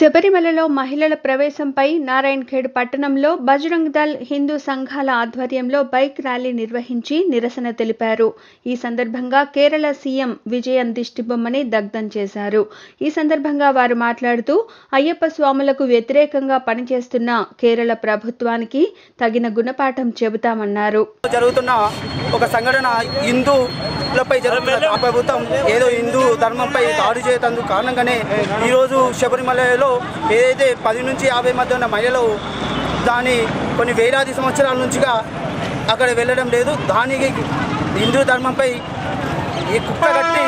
శబరిమలలో మహిళల ప్రవేశంపై నారాయణఖేడ్ పట్టణంలో బజరంగ్ దళ్ హిందూ సంఘాల ఆధ్వర్యంలో బైక్ ర్యాలీ నిర్వహించి నిరసన తెలిపారు. ఈ సందర్భంగా కేరళ సీఎం విజయన్ దిష్టిబొమ్మని దగ్ధం చేశారు. ఈ సందర్భంగా వారు మాట్లాడుతూ అయ్యప్ప స్వాములకు వ్యతిరేకంగా పనిచేస్తున్న కేరళ ప్రభుత్వానికి తగిన గుణపాఠం చెబుతామన్నారు. జరుగుతున్న ఒక సంఘటన హిందూలపై జరుగుతున్న ఆ ప్రభుత్వం ఏదో హిందూ ధర్మంపై దాడి చేయతందుకు కారణంగానే ఈరోజు శబరిమలలో ఏదైతే పది నుంచి యాభై మధ్య ఉన్న మహిళలు దాని కొన్ని వేలాది సంవత్సరాల నుంచిగా అక్కడ వెళ్ళడం లేదు. దానికి హిందూ ధర్మంపై ఈ కుక్క కట్టి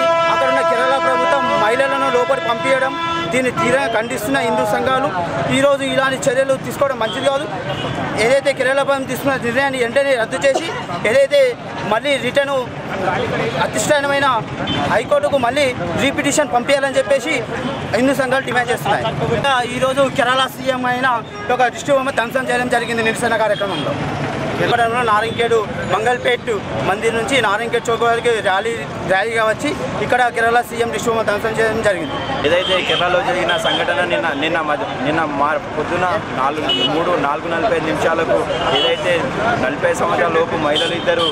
మహిళలను లోపలి పంపించడం దీన్ని తీరా ఖండిస్తున్న హిందూ సంఘాలు. ఈరోజు ఇలాంటి చర్యలు తీసుకోవడం మంచిది కాదు. ఏదైతే కేరళ తీసుకున్న నిర్ణయాన్ని వెంటనే రద్దు చేసి ఏదైతే మళ్ళీ రిటర్న్ అధిష్టానమైన హైకోర్టుకు మళ్ళీ రీపిటిషన్ పంపించాలని చెప్పేసి హిందూ సంఘాలు డిమాండ్ చేస్తున్నాయి. ఈరోజు కేరళ సీఎం అయిన ఒక దృష్టి బొమ్మ ధ్వంసం చేయడం జరిగింది నిరసన కార్యక్రమంలో. కేరళలో నారాయణఖేడ్ మంగళపేట్ మందిర్ నుంచి నారాయణఖేడ్ చౌక్ వరకు ర్యాలీ ర్యాలీగా వచ్చి ఇక్కడ కేరళ సీఎం డిస్ట్రిక్ట్ ధ్వంసం చేయడం జరిగింది. ఏదైతే కేరళలో జరిగిన సంఘటన నిన్న నిన్న నిన్న మా పొద్దున నాలుగు మూడు నాలుగు నలభై నిమిషాలకు ఏదైతే నలభై సంవత్సరాల లోపు మహిళలు ఇద్దరు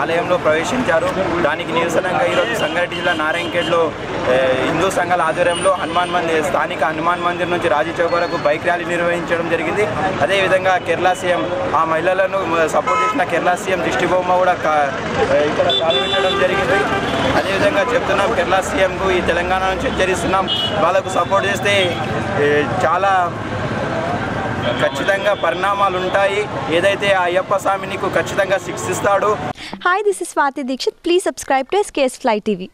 ఆలయంలో ప్రవేశించారు. దానికి నిరసనంగా ఈరోజు సంగారెడ్డి జిల్లా నారాయణఖేడ్లో హిందూ సంఘాల ఆధ్వర్యంలో హనుమాన్ మందిర్ స్థానిక హనుమాన్ మందిర్ నుంచి రాజీ చౌక్ వరకు బైక్ ర్యాలీ నిర్వహించడం జరిగింది. అదేవిధంగా కేరళ సీఎం ఆ మహిళలను సపోర్ట్ చేసిన కేరళ సీఎం దిష్టిబొమ్మ కూడా ఇక్కడ పాల్గొనడం జరిగింది. అదేవిధంగా చెప్తున్నాం కేరళ సీఎంకు ఈ తెలంగాణ నుంచి హెచ్చరిస్తున్నాం. వాళ్ళకు సపోర్ట్ చేస్తే చాలా ఖచ్చితంగా పరిణామాలు ఉంటాయి ఏదైతే ఆ అయ్యప్ప స్వామి నీకు ఖచ్చితంగా శిక్షిస్తాడు. Hi this is Swathi Dikshit please subscribe to SKS fly TV